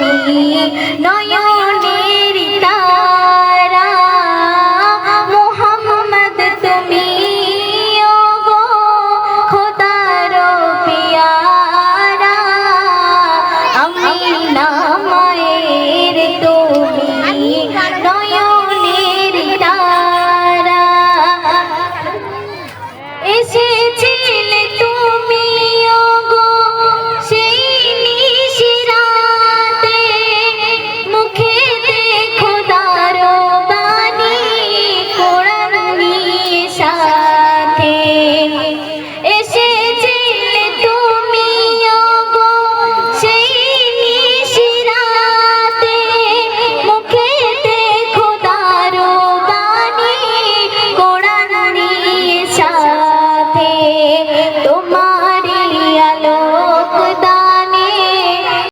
তুমি নয়